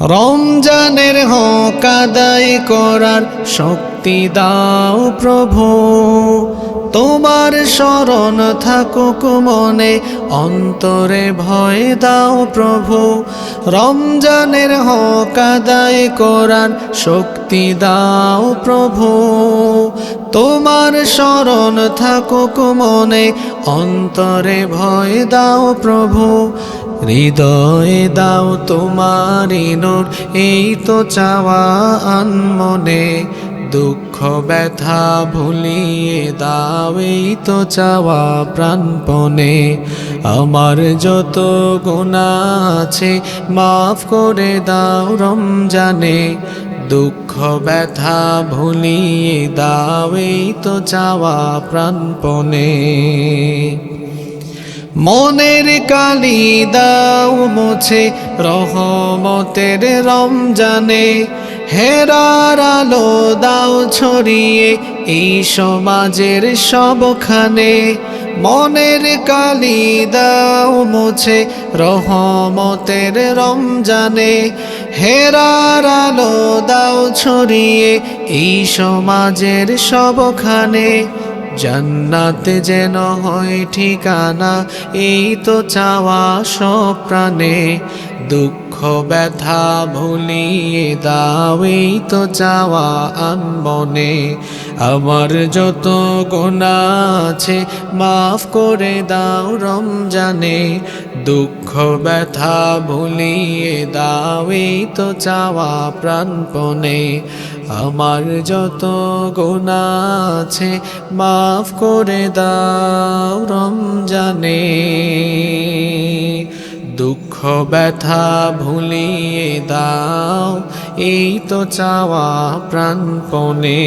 রমজানের হক আদায় করার শক্তি দাও প্রভু। তোমার শরণ থাকুক মনে, অন্তরে ভয় দাও প্রভু। রমজানের হক আদায় করার শক্তি দাও প্রভু। তোমার শরণ থাকুক মনে, অন্তরে ভয় দাও প্রভু। হৃদয়ে দাও তোমার নূর, এই তো চাওয়া আনমনে। দুঃখ, ব্যথা ভুলিয়ে দাও, এই তো চাওয়া প্রাণপণে। আমার যত গুণা আছে, মাফ করে দাও রমজানে। দুঃখ, ব্যথা ভুলিয়ে দাও, এই তো চাওয়া প্রাণপণে। মনের কালি দাও মুছে, রহমতের রমজানে। হেরার আলো দাও ছড়িয়ে, এই সমাজের সবখানে। মনের কালি দাও মুছে, রহমতের রমজানে। হেরার আলো দাও ছড়িয়ে এই সমাজের সবখানে। জান্নাতে যেন হয় ঠিকানা, এই তো চাওয়া সব প্রাণে। দুঃখ ব্যথা ভুলিয়ে দাও, এই তো চাওয়া আনমনে আমার যত গোনা আছে, মাফ করে দাও রমজানে। দুঃখ ব্যথা ভুলিয়ে দাও, এই তো চাওয়া প্রাণপণে। আমার যত গোনা আছে, মাফ করে দাও রমজানে। দুঃখ ব্যথা ভুলিয়ে দাও এই তো চাওয়া প্রাণপণে।